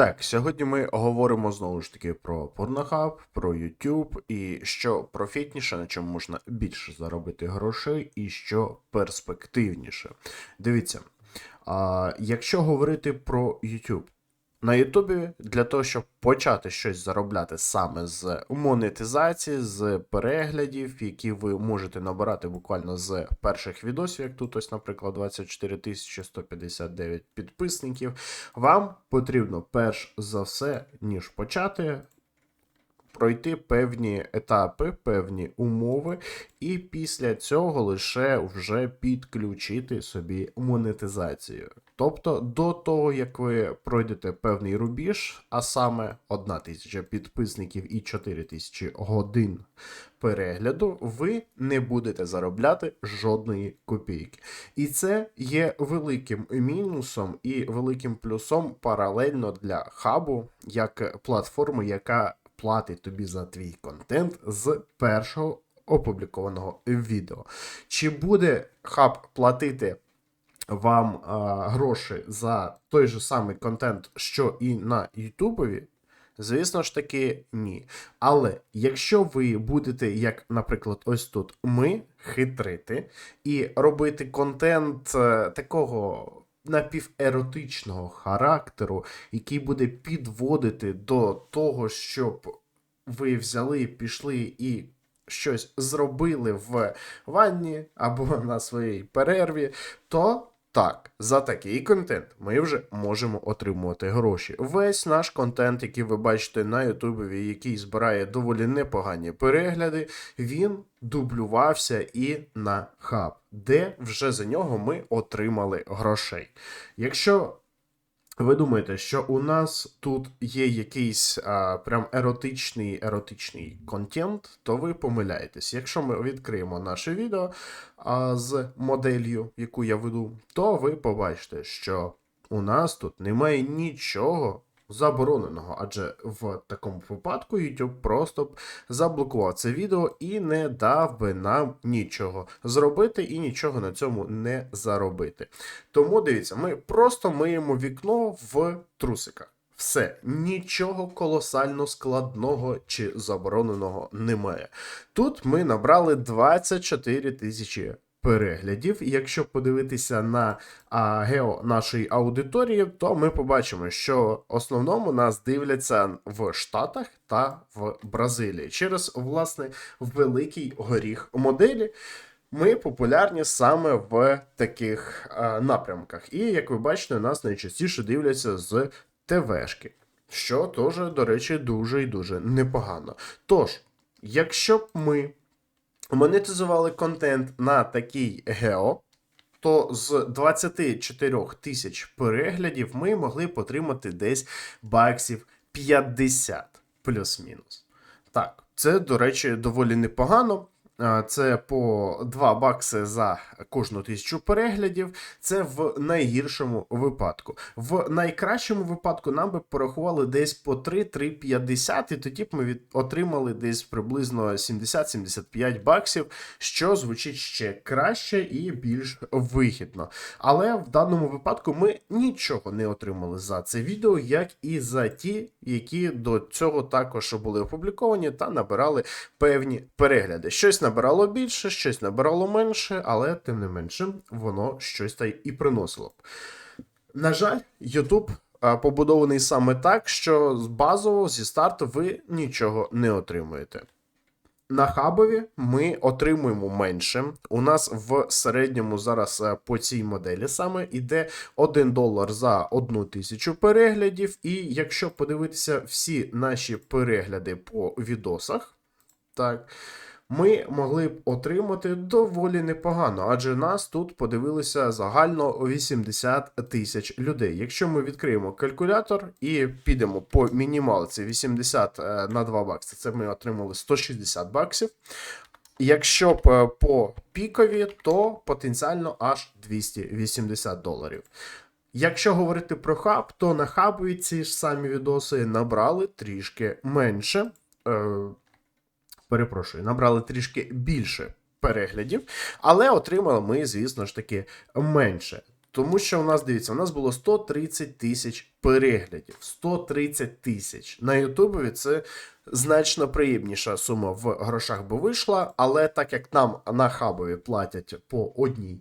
Так, сьогодні ми говоримо знову ж таки про Pornhub, про YouTube і що профітніше, на чому можна більше заробити грошей, і що перспективніше. Дивіться, а, якщо говорити про YouTube, на Ютубі для того, щоб почати щось заробляти саме з монетизації, з переглядів, які ви можете набирати буквально з перших відосів, як тут ось, наприклад, 24 159 підписників, вам потрібно перш за все, ніж почати. Пройти певні етапи, певні умови, і після цього лише вже підключити собі монетизацію. Тобто до того, як ви пройдете певний рубіж, а саме 1 тисяча підписників і 4 тисячі годин перегляду, ви не будете заробляти жодної копійки. І це є великим мінусом і великим плюсом паралельно для хабу, як платформи, яка платить тобі за твій контент з першого опублікованого відео. Чи буде хаб платити вам а, гроші за той же самий контент, що і на Ютубові? Звісно ж таки, ні. Але якщо ви будете, як, наприклад, ось тут ми хитрити і робити контент е, такого напіверотичного характеру, який буде підводити до того, щоб ви взяли, пішли і щось зробили в ванні або на своїй перерві, то так, за такий контент ми вже можемо отримувати гроші. Весь наш контент, який ви бачите на Ютубі, який збирає доволі непогані перегляди, він дублювався і на хаб, де вже за нього ми отримали грошей. Якщо ви думаєте, що у нас тут є якийсь а, прям еротичний еротичний контент, то ви помиляєтесь. Якщо ми відкриємо наше відео а, з моделлю, яку я веду, то ви побачите, що у нас тут немає нічого забороненого, адже в такому випадку YouTube просто б заблокував це відео і не дав би нам нічого зробити і нічого на цьому не заробити. Тому дивіться, ми просто миємо вікно в трусиках. Все, нічого колосально складного чи забороненого немає. Тут ми набрали 24 тисячі переглядів. І якщо подивитися на а, гео нашої аудиторії, то ми побачимо, що в основному нас дивляться в Штатах та в Бразилії через власне великий горіх моделі. Ми популярні саме в таких а, напрямках. І як ви бачите, нас найчастіше дивляться з ТВшки, що теж, до речі, дуже і дуже непогано. Тож, якщо б ми монетизували контент на такий гео, то з 24 тисяч переглядів ми могли б отримати десь баксів 50 плюс-мінус. Так, це, до речі, доволі непогано. А, Це по 2 бакси за кожну тисячу переглядів. Це в найгіршому випадку. В найкращому випадку нам би порахували десь по 3-3,50, і тоді б ми від... отримали десь приблизно 70-75 баксів, що звучить ще краще і більш вигідно. Але в даному випадку ми нічого не отримали за це відео, як і за ті, які до цього також були опубліковані та набирали певні перегляди. Щось набирало більше, щось набирало менше, але тим не менше воно щось та і приносило. На жаль, YouTube побудований саме так, що з базово зі старту ви нічого не отримуєте. На хабові ми отримуємо менше. У нас в середньому зараз е, по цій моделі саме іде 1 долар за 1 тисячу переглядів. І якщо подивитися всі наші перегляди по відосах, так, ми могли б отримати доволі непогано, адже нас тут подивилися загально 80 тисяч людей. Якщо ми відкриємо калькулятор і підемо по мінімалці 80 е, на 2 бакси, це ми отримали 160 баксів. Якщо б е, по пікові, то потенціально аж 280 доларів. Якщо говорити про хаб, то на хабові ці ж самі відоси набрали трішки менше. Перепрошую, набрали трішки більше переглядів, але отримали ми, звісно ж таки, менше. Тому що у нас, дивіться, у нас було 130 тисяч переглядів. 130 тисяч. На Ютубі це значно приємніша сума в грошах би вийшла, але так як нам на хабові платять по одній,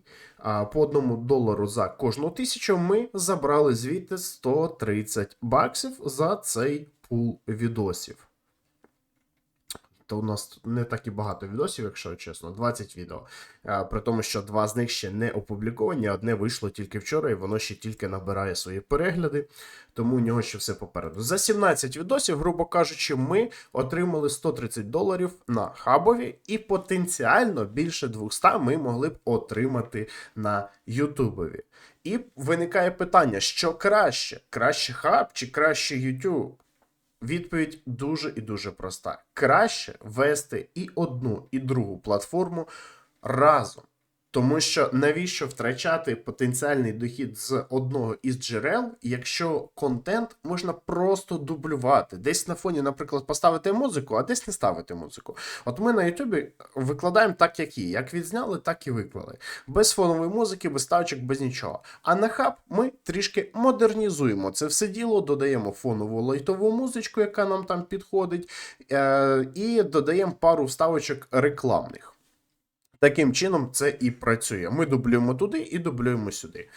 по одному долару за кожну тисячу, ми забрали звідти 130 баксів за цей пул відосів. То у нас не так і багато відосів, якщо чесно, 20 відео. При тому, що два з них ще не опубліковані, одне вийшло тільки вчора, і воно ще тільки набирає свої перегляди, тому у нього ще все попереду. За 17 відосів, грубо кажучи, ми отримали 130 доларів на хабові, і потенціально більше 200 ми могли б отримати на Ютубові. І виникає питання: що краще? Краще хаб чи краще YouTube? Відповідь дуже і дуже проста. Краще вести і одну, і другу платформу разом. Тому що навіщо втрачати потенціальний дохід з одного із джерел, якщо контент можна просто дублювати. Десь на фоні, наприклад, поставити музику, а десь не ставити музику. От ми на Ютубі викладаємо так, як є. Як відзняли, так і виклали. Без фонової музики, без ставочок, без нічого. А на хаб ми трішки модернізуємо це все діло, додаємо фонову лайтову музичку, яка нам там підходить, е- і додаємо пару вставочок рекламних. Таким чином це і працює. Ми дублюємо туди і дублюємо сюди.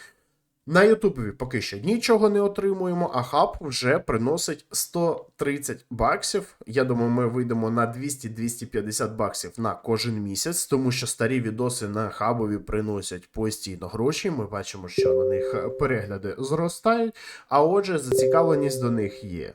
На Ютубі поки що нічого не отримуємо, а хаб вже приносить 130 баксів. Я думаю, ми вийдемо на 200-250 баксів на кожен місяць, тому що старі відоси на хабові приносять постійно гроші. Ми бачимо, що на них перегляди зростають, а отже, зацікавленість до них є.